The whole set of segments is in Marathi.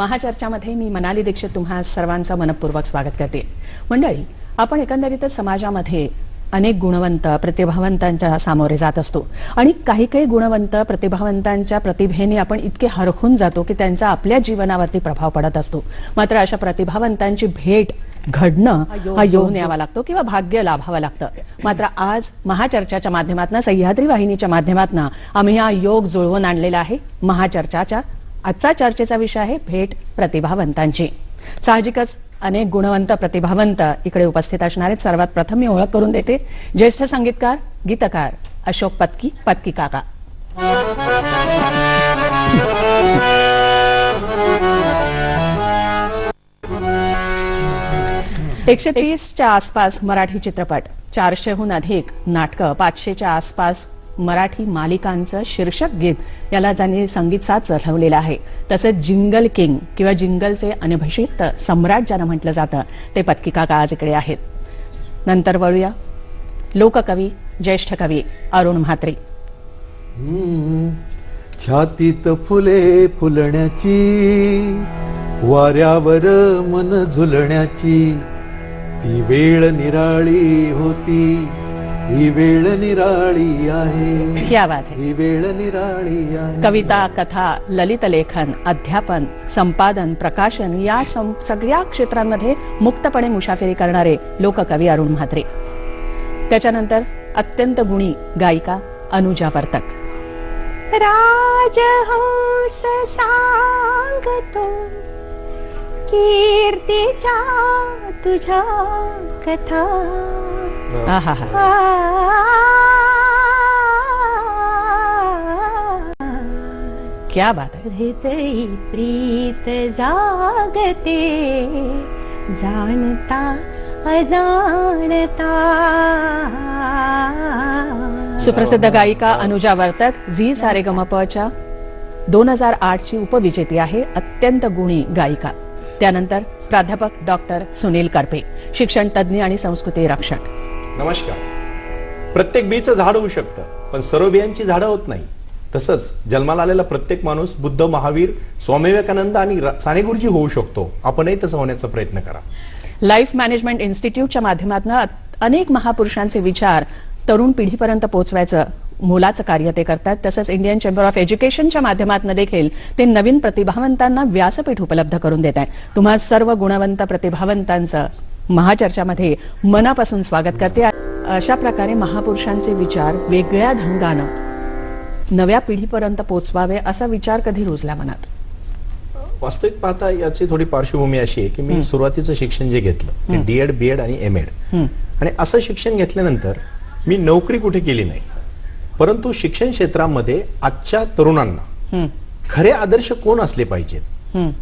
महाचर्चामध्ये मी मनाली दीक्षित तुम्हा सर्वांचं मनपूर्वक स्वागत करते. मंडळी आपण एकंदरीतच समाजामध्ये अनेक गुणवंत प्रतिभावंतांच्या सामोरे जात असतो. आणि काही काही गुणवंत प्रतिभावंतांच्या प्रतिभेने आपण इतके हरखून जातो की त्यांचा आपल्या जीवनावरती प्रभाव पडत असतो. मात्र अशा प्रतिभावंतांची भेट घडणं हा योग न्यावा लागतो किंवा भाग्य लाभावं लागतं. मात्र आज महाचर्चाच्या माध्यमातून सह्याद्री वाहिनीच्या माध्यमातून आम्ही हा योग जुळवून आणलेला आहे. महाचर्चाच्या आजचा चर्चेचा विषय आहे भेट प्रतिभावंतांची. साहजिकच अनेक गुणवंत प्रतिभावंत इकडे उपस्थित असणारे सर्वात प्रथम मी ओळख करून देते ज्येष्ठ संगीतकार गीतकार अशोक पत्की पत्की काका. एकशे तीसच्या आसपास मराठी चित्रपट चारशेहून अधिक नाटकं पाचशेच्या आसपास मराठी मालिकांचं शीर्षक गीत याला त्यांनी संगीत साथ चढवलेलं आहे. तसंच जिंगल किंग किंवा जिंगलचे अनभिषिक्त सम्राट ज्यांना म्हटलं जातं ते पत्की काका आज इकडे आहेत. नंतर वळूया. लोककवी ज्येष्ठ कवी अरुण म्हात्रे. छातीत फुले फुलण्याची वाऱ्यावर मन झुलण्याची ती वेळ निराळी होती. ही वेळ निराळी आहे. क्या बात है। ही वेळ निराळी आहे. कविता कथा ललित लेखन अध्यापन संपादन प्रकाशन या सं- सगळ्या क्षेत्रांमध्ये मुक्तपणे मुसाफिरी करणारे लोककवी अरुण म्हात्रे. त्याच्यानंतर अत्यंत गुणी गायिका अनुजा वर्तक. राजहंस सांगतो कीर्तीच्या तुझ्या कथा क्या बात है? हृदयी प्रीत जागते जाणता अजाणता। सुप्रसिद्ध गायिका अनुजा वर्तक झी सारेगमपच्या दोन हजार आठ ची उपविजेती आहे अत्यंत गुणी गायिका. त्यानंतर प्राध्यापक डॉक्टर सुनील करपे शिक्षण तज्ज्ञ आणि संस्कृती रक्षक. नमस्कार. प्रत्येक बीचं झाड होऊ शकतं पण सर्व बियांची झाडं होत नाही. तसंच जन्माला आलेला प्रत्येक माणूस बुद्ध महावीर स्वामी विवेकानंद आणि साने गुरुजी होऊ शकतो. आपणही तसं होण्याचा प्रयत्न करा. लाईफ मॅनेजमेंट इन्स्टिट्यूटच्या माध्यमातून अनेक महापुरुषांचे विचार तरुण पिढीपर्यंत पोहोचवायचं मोलाचं कार्य ते करतात. तसंच इंडियन चेंबर ऑफ एज्युकेशनच्या माध्यमातून देखील ते नवीन प्रतिभावंतांना व्यासपीठ उपलब्ध करून देत आहेत. तुम्हा सर्व गुणवंत प्रतिभावंतांचं महाचर्चामध्ये मनापासून स्वागत करते. अशा प्रकारे महापुरुषांचे विचार वेगळ्या ढंगानं नव्या पिढीपर्यंत पोहोचवावे असा विचार कधी रुजला मनात? वास्तविक पाहता याची थोडी पार्श्वभूमी अशी आहे की मी सुरुवातीचं शिक्षण जे घेतलं ते डीएड बीएड आणि एम एड आणि असं शिक्षण घेतल्यानंतर मी नोकरी कुठे केली नाही. परंतु शिक्षण क्षेत्रामध्ये आजच्या तरुणांना खरे आदर्श कोण असले पाहिजेत?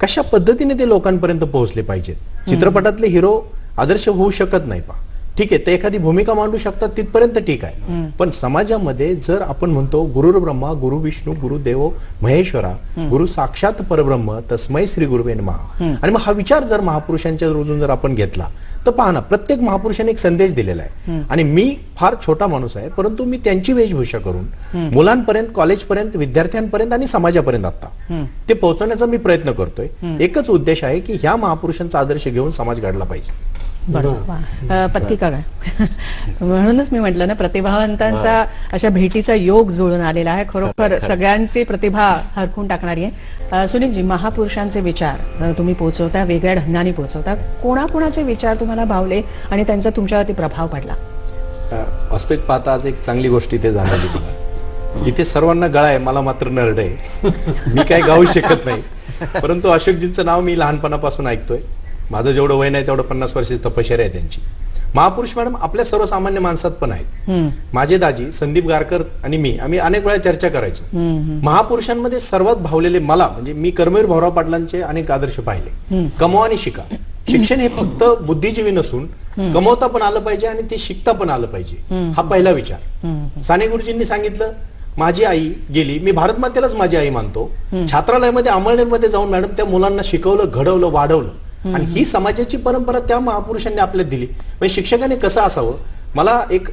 कशा पद्धतीने ते लोकांपर्यंत पोहोचले पाहिजेत? चित्रपटातले हिरो आदर्श होऊ शकत नाही पा ठीक आहे ते एखादी भूमिका मांडू शकतात तिथपर्यंत ठीक आहे. पण समाजामध्ये जर आपण म्हणतो गुरुर ब्रह्मा गुरु विष्णू गुरुदेव महेश्वरा गुरु साक्षात परब्रह्म तस्मै श्री गुरुवे महा आणि मग हा विचार जर महापुरुषांच्या रोजून जर आपण घेतला तर पहा ना प्रत्येक महापुरुषाने एक संदेश दिलेला आहे. आणि मी फार छोटा माणूस आहे परंतु मी त्यांची वेशभूषा करून मुलांपर्यंत कॉलेजपर्यंत विद्यार्थ्यांपर्यंत आणि समाजापर्यंत आता ते पोहोचवण्याचा मी प्रयत्न करतोय. एकच उद्देश आहे की ह्या महापुरुषांचा आदर्श घेऊन समाज घडला पाहिजे. बरोबर. अ, पत्की का काय म्हणूनच मी म्हटलं ना प्रतिभावंतांचा अशा भेटीचा योग जुळून आलेला आहे. खरोखर सगळ्यांची प्रतिभा हरखून टाकणारी आहे. सुनीलजी महापुरुषांचे विचार तुम्ही पोहोचवता वेगळ्या ढंगाने पोहोचवता कोणाकोणाचे विचार तुम्हाला भावले आणि त्यांचा तुमच्यावरती प्रभाव पडला? वास्तविक पाहता आज एक चांगली गोष्ट इथे जाणवली मला इथे सर्वांना गळा आहे मला मात्र नरड. आहे मी काही गाऊ शकत नाही. परंतु अशोकजींचं नाव मी लहानपणापासून ऐकतोय. माझं जेवढं वय नाही तेवढं पन्नास वर्षाची तपश्चर्या आहे त्यांची. महापुरुष मॅडम आपल्या सर्वसामान्य माणसात पण आहेत. माझे दाजी संदीप गारकर आणि मी आम्ही अनेक वेळा चर्चा करायचो. महापुरुषांमध्ये सर्वात भावलेले मला म्हणजे मी कर्मवीर भाऊराव पाटलांचे अनेक आदर्श पाहिले. कमवा आणि शिका. शिक्षण हे फक्त बुद्धिजीवी नसून कमवता पण आलं पाहिजे आणि ते शिकता पण आलं पाहिजे. हा पहिला विचार. साने गुरुजींनी सांगितलं माझी आई गेली मी भारत मातेलाच माझी आई मानतो. छात्रालयामध्ये अमळनेरमध्ये जाऊन मॅडम त्या मुलांना शिकवलं घडवलं वाढवलं. आणि ही समाजाची परंपरा त्या महापुरुषांनी आपल्याला दिली. म्हणजे शिक्षकाने कसं असावं? मला एक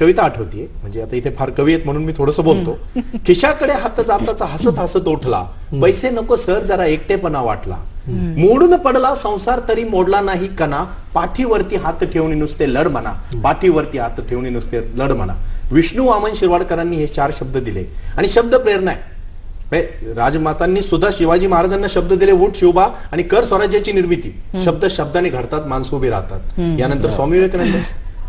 कविता आठवतीये. म्हणजे आता इथे फार कवी आहेत म्हणून मी थोडंसं बोलतो. खिशाकडे हात जाताचा हसत हसत उठला. पैसे नको सर जरा एकटेपणा वाटला. मोडून पडला संसार तरी मोडला नाही कणा. पाठीवरती हात ठेवून नुसते लढ म्हणा. पाठीवरती हात ठेवून नुसते लढ म्हणा. विष्णू वामन शिरवाडकरांनी हे चार शब्द दिले. आणि शब्द प्रेरणा आहे. राजमातांनी सुद्धा शिवाजी महाराजांना शब्द दिले उठ शिवबा आणि कर स्वराज्याची निर्मिती. शब्द शब्दाने घडतात माणसं उभी राहतात. यानंतर स्वामी विवेकानंद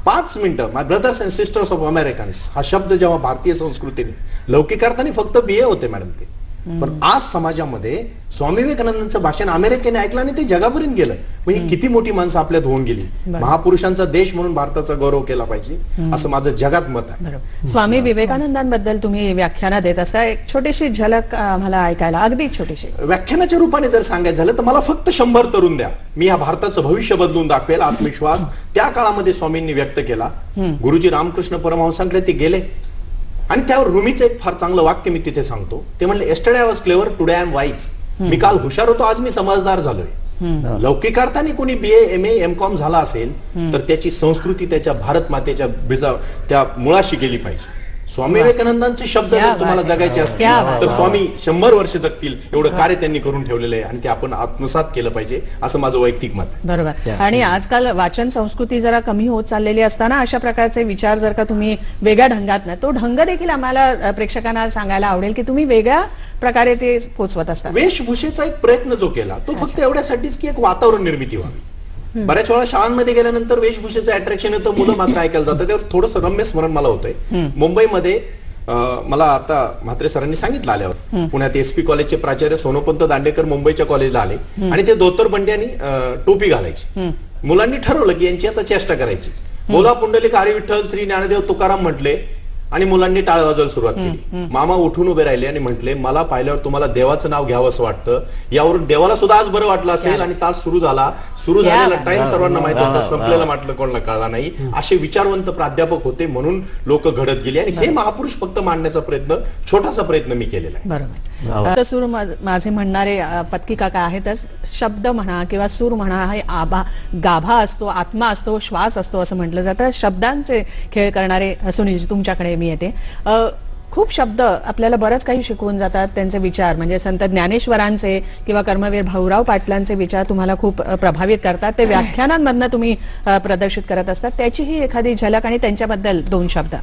पाच मिनिटं my brothers and sisters of Americans हा शब्द जेव्हा भारतीय संस्कृतीने लौकिकार्थाने फक्त बिये होते मॅडम ते. पण आज समाजामध्ये स्वामी विवेकानंदांचं भाषण अमेरिकेने ऐकलं आणि ते जगापर्यंत गेलं. ही किती मोठी माणसं आपल्यात होऊन गेली. महापुरुषांचा देश म्हणून भारताचा गौरव केला पाहिजे. असं माझं जगात मत आहे. स्वामी विवेकानंदांबद्दल तुम्ही व्याख्यानं देत असता. एक छोटीशी झलक आम्हाला ऐकायला अगदी छोटीशी. व्याख्यानाच्या रूपाने जर सांगायचं झालं तर मला फक्त शंभर तरुण द्या. मी या भारताचं भविष्य बदलून दाखवेल आत्मविश्वास. त्या काळामध्ये स्वामींनी व्यक्त केला. गुरुजी रामकृष्ण परमहंसांकडे ते गेले. आणि त्यावर रुमीचं एक फार चांगलं वाक्य मी तिथे सांगतो. ते म्हणले yesterday I was clever today I am wise मी काल हुशार होतो आज मी समजदार झालोय. लौकिकार्थाने कोणी बी एम एम कॉम झाला असेल तर त्याची संस्कृती त्याच्या भारत मातेच्या बिजा त्या मुळाशी गेली पाहिजे. स्वामी विवेकानंदांचे शब्द जर तुम्हाला. जगायचे असतील तर स्वामी शंभर वर्ष जगतील एवढं कार्य त्यांनी करून ठेवलेलं आहे आणि ते आपण आत्मसात केलं पाहिजे असं माझं वैयक्तिक मत आहे. बरोबर. आणि आजकाल वाचन संस्कृती जरा कमी होत चाललेली असताना अशा प्रकारचे विचार जर का तुम्ही वेगळ्या ढंगात ना तो ढंग देखील आम्हाला प्रेक्षकांना सांगायला आवडेल की तुम्ही वेगळ्या प्रकारे ते पोचवत असता. वेशभूषेचा एक प्रयत्न जो केला तो फक्त एवढ्यासाठीच की एक वातावरण निर्मिती व्हावी. बऱ्याच वेळा शाळांमध्ये गेल्यानंतर वेशभूषेचं अट्रॅक्शन येतं मुलं मात्र ऐकायला जातं त्यावर थोडंसं रम्य स्मरण मला होतंय. मुंबईमध्ये मला आता म्हात्रे सरांनी सांगितलं आल्यावर. पुण्यात एसपी कॉलेजचे प्राचार्य सोनोपंत दांडेकर मुंबईच्या कॉलेजला आले. आणि ते धोतर बंड्यानी टोपी घालायची. मुलांनी ठरवलं की यांची आता चेष्टा करायची. बोला पुंडलिक हरी विठ्ठल श्री ज्ञानदेव तुकाराम म्हटले आणि मुलांनी टाळ वाजवायला सुरुवात केली. मामा उठून उभे राहिले आणि म्हटले मला पाहिल्यावर तुम्हाला देवाचं नाव घ्यावं असं वाटतं. यावरून देवाला सुद्धा आज बरं वाटलं असेल आणि तास सुरू झाला. सुरू झालेला. टाइम सर्वांना माहिती होता संपलेला म्हटलं कोणाला कळला नाही. असे विचारवंत प्राध्यापक होते म्हणून लोक घडत गेले. आणि हे महापुरुष फक्त मांडण्याचा प्रयत्न छोटासा प्रयत्न मी केलेला आहे. सूर माझ- म्हणणारे पत्की काका आहेतच शब्द म्हणा किंवा सूर म्हणा हे आभा गाभा असतो आत्मा असतो श्वास असतो असं म्हटलं जातं. शब्दांचे खेळ करणारे सुनील तुमच्याकडे मी येते. खूप शब्द आपल्याला बरंच काही शिकवून जातात त्यांचे विचार. म्हणजे संत ज्ञानेश्वरांचे किंवा कर्मवीर भाऊराव पाटलांचे विचार तुम्हाला खूप प्रभावित करतात. ते व्याख्यानांमधनं तुम्ही प्रदर्शित करत असतात. त्याचीही एखादी झलक आणि त्यांच्याबद्दल दोन शब्द.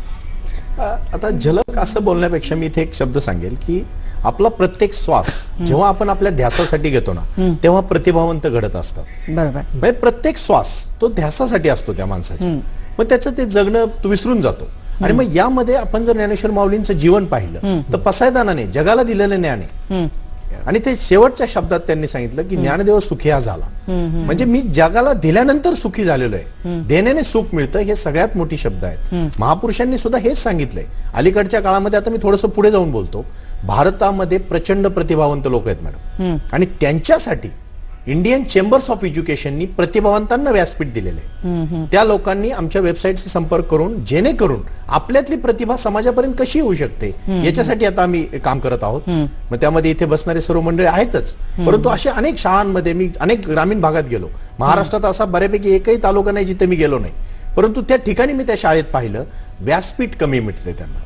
आता झलक असं बोलण्यापेक्षा मी इथे एक शब्द सांगेल की आपला प्रत्येक श्वास जेव्हा आपण आपल्या ध्यासासाठी घेतो ना तेव्हा प्रतिभावंत घडत असतात. बरोबर. म्हणजे प्रत्येक श्वास तो ध्यासासाठी असतो त्या माणसाच्या. मग त्याचं ते जगणं तो विसरून जातो. आणि मग यामध्ये आपण जर ज्ञानेश्वर माऊलींचं जीवन पाहिलं तर पसायदानाने जगाला दिलेलं ज्ञान आहे. आणि ते शेवटच्या शब्दात त्यांनी सांगितलं की ज्ञानदेव सुखी हा झाला म्हणजे मी जगाला दिल्यानंतर सुखी झालेलो आहे. देण्याने सुख मिळतं हे सगळ्यात मोठी शब्द आहेत. महापुरुषांनी सुद्धा हेच सांगितलंय. अलीकडच्या काळामध्ये आता मी थोडंसं पुढे जाऊन बोलतो. भारतामध्ये प्रचंड प्रतिभावंत लोक आहेत मॅडम. आणि त्यांच्यासाठी इंडियन चेंबर्स ऑफ एज्युकेशननी प्रतिभावंतांना व्यासपीठ दिलेले आहे. त्या लोकांनी आमच्या वेबसाईटशी संपर्क करून जेणेकरून आपल्यातली प्रतिभा समाजापर्यंत कशी येऊ शकते याच्यासाठी आता आम्ही काम करत आहोत. मग त्यामध्ये इथे बसणारे सर्व मंडळी आहेतच. परंतु अशा अनेक शाळांमध्ये मी अनेक ग्रामीण भागात गेलो. महाराष्ट्रात असा बऱ्यापैकी एकही तालुका नाही जिथे मी गेलो नाही. परंतु त्या ठिकाणी मी त्या शाळेत पाहिलं व्यासपीठ कमी मिळते त्यांना.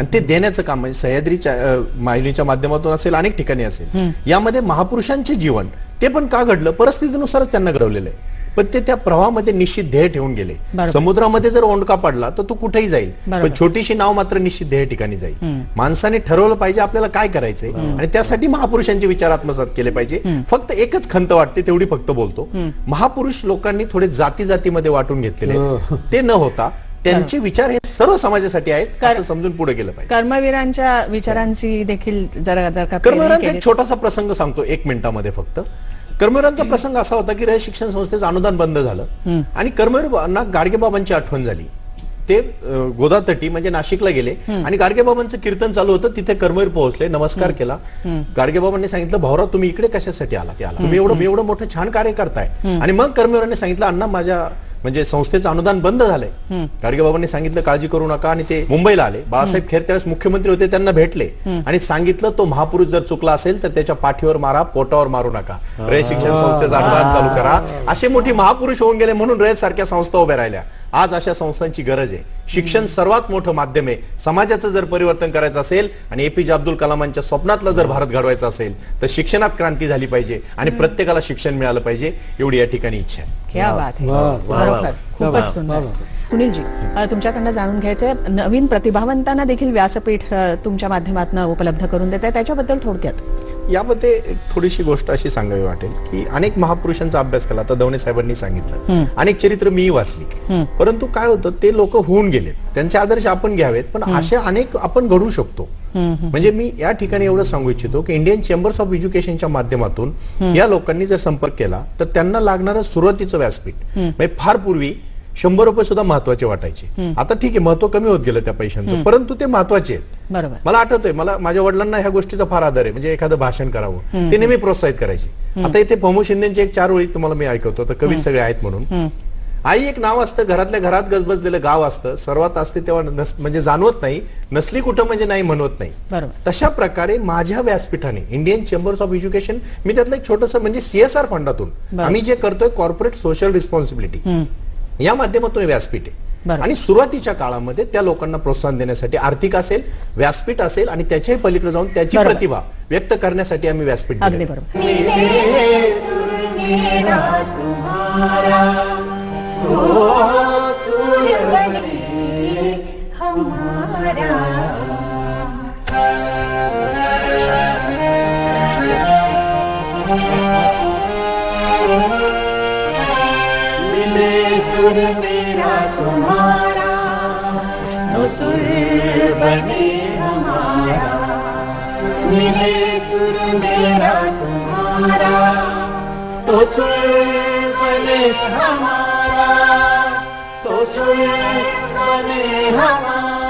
आणि ते देण्याचं काम म्हणजे सह्याद्रीच्या माहिलीच्या माध्यमातून असेल अनेक ठिकाणी असेल. यामध्ये महापुरुषांचे जीवन ते पण का घडलं? परिस्थितीनुसारच त्यांना घडवलेलं आहे. पण ते त्या प्रवाहामध्ये निश्चित ध्येय ठेवून गेले. समुद्रामध्ये जर ओंडका पडला तर तो कुठेही जाईल. पण छोटीशी नाव मात्र निश्चित ध्येय ठिकाणी जाईल. माणसाने ठरवलं पाहिजे आपल्याला काय करायचंय. आणि त्यासाठी महापुरुषांचे विचार आत्मसात केले पाहिजे. फक्त एकच खंत वाटते तेवढी फक्त बोलतो. महापुरुष लोकांनी थोडे जाती जातीमध्ये वाटून घेतलेले. ते न होता त्यांचे विचार हे सर्व समाजासाठी आहेत असं समजून पुढे गेलं पाहिजे. कर्मवीरांच्या विचारांची देखील जरा जर का कर्मवीरांचा एक छोटासा प्रसंग सांगतो एक मिनिटामध्ये फक्त. कर्मवीरांचा प्रसंग असा होता की रयत शिक्षण संस्थेचं अनुदान बंद झालं. आणि कर्मवीरांना गाडगेबाबांची आठवण झाली. ते गोदातटी म्हणजे नाशिकला गेले आणि गाडगेबाबांचं कीर्तन चालू होतं तिथे कर्मवीर पोहोचले नमस्कार केला. गाडगेबाबांनी सांगितलं भाऊराव तुम्ही इकडे कशासाठी आला? ते आला. तुम्ही एवढं एवढं मोठं छान कार्य करताय. आणि मग कर्मवीरांनी सांगितलं अण्णा माझ्या म्हणजे संस्थेचं अनुदान बंद झालंय. गाडगेबाबांनी सांगितलं काळजी करू नका. आणि ते मुंबईला आले. बाळासाहेब खेर त्यावेळेस मुख्यमंत्री होते त्यांना भेटले. आणि सांगितलं तो महापुरुष जर चुकला असेल तर त्याच्या पाठीवर मारा पोटावर मारू नका. रयत शिक्षण संस्थेचं अनुदान चालू करा. असे मोठी महापुरुष होऊन गेले म्हणून रयत सारख्या संस्था उभ्या राहिल्या. आज अशा संस्थांची गरज आहे. शिक्षण सर्वात मोठं माध्यम आहे. समाजाचं जर परिवर्तन करायचं असेल आणि एपीजे अब्दुल कलामांच्या स्वप्नातला जर भारत घडवायचा असेल तर शिक्षणात क्रांती झाली पाहिजे आणि प्रत्येकाला शिक्षण मिळालं पाहिजे एवढी या ठिकाणी इच्छा आहे. खूपच सुंदर. सुनीलजी तुमच्याकडनं जाणून घ्यायचंय नवीन प्रतिभावंतांना देखील व्यासपीठ तुमच्या माध्यमातून उपलब्ध करून देत आहे त्याच्याबद्दल थोडक्यात. यामध्ये एक थोडीशी गोष्ट अशी सांगावी वाटेल की अनेक महापुरुषांचा अभ्यास केला आता दवणे साहेबांनी सांगितलं. अनेक चरित्र मी वाचली. परंतु काय होतं ते लोक होऊन गेलेत. त्यांचे आदर्श आपण घ्यावेत पण असे अनेक आपण घडवू शकतो. म्हणजे मी या ठिकाणी एवढं सांगू इच्छितो की इंडियन चेंबर्स ऑफ एज्युकेशनच्या माध्यमातून या लोकांनी जर संपर्क केला तर त्यांना लागणारं सुरुवातीचं व्यासपीठ. म्हणजे फार पूर्वी शंभर रुपये सुद्धा महत्त्वाचे वाटायचे. आता ठीक आहे महत्त्व कमी होत गेलं त्या पैशांचं. परंतु ते महत्त्वाचे आहेत. बरोबर. मला आठवतंय मला माझ्या वडिलांना ह्या गोष्टीचा फार आदर आहे. म्हणजे एखादं भाषण करावं. ते नेहमी प्रोत्साहित करायचे. आता इथे भमू शिंदेचे एक चार ओळी तुम्हाला मी ऐकवतो. तर कवी सगळे आहेत म्हणून. आई एक नाव असतं. घरातल्या घरात गजबजलेलं गाव असतं. सर्वात असते तेव्हा म्हणजे जाणवत नाही. नसली कुठं म्हणजे नाही म्हणवत नाही. तशा प्रकारे माझ्या व्यासपीठाने इंडियन चेंबर्स ऑफ एज्युकेशन मी त्यातलं एक छोटस म्हणजे सीएसआर फंडातून आम्ही जे करतोय कॉर्पोरेट सोशल रिस्पॉन्सिबिलिटी या माध्यमातून व्यासपीठ आहे. आणि सुरुवातीच्या काळामध्ये त्या लोकांना प्रोत्साहन देण्यासाठी आर्थिक असेल व्यासपीठ असेल आणि त्याच्याही पलीकडे जाऊन त्याची. प्रतिभा व्यक्त करण्यासाठी आम्ही व्यासपीठ अगदी. बरोबर शरीर मेरा तुम्हारा तो सुर बने हमारा। मिले सुर मेरा तुम्हारा तो सुर बने हमारा तो सुर बने हमारा।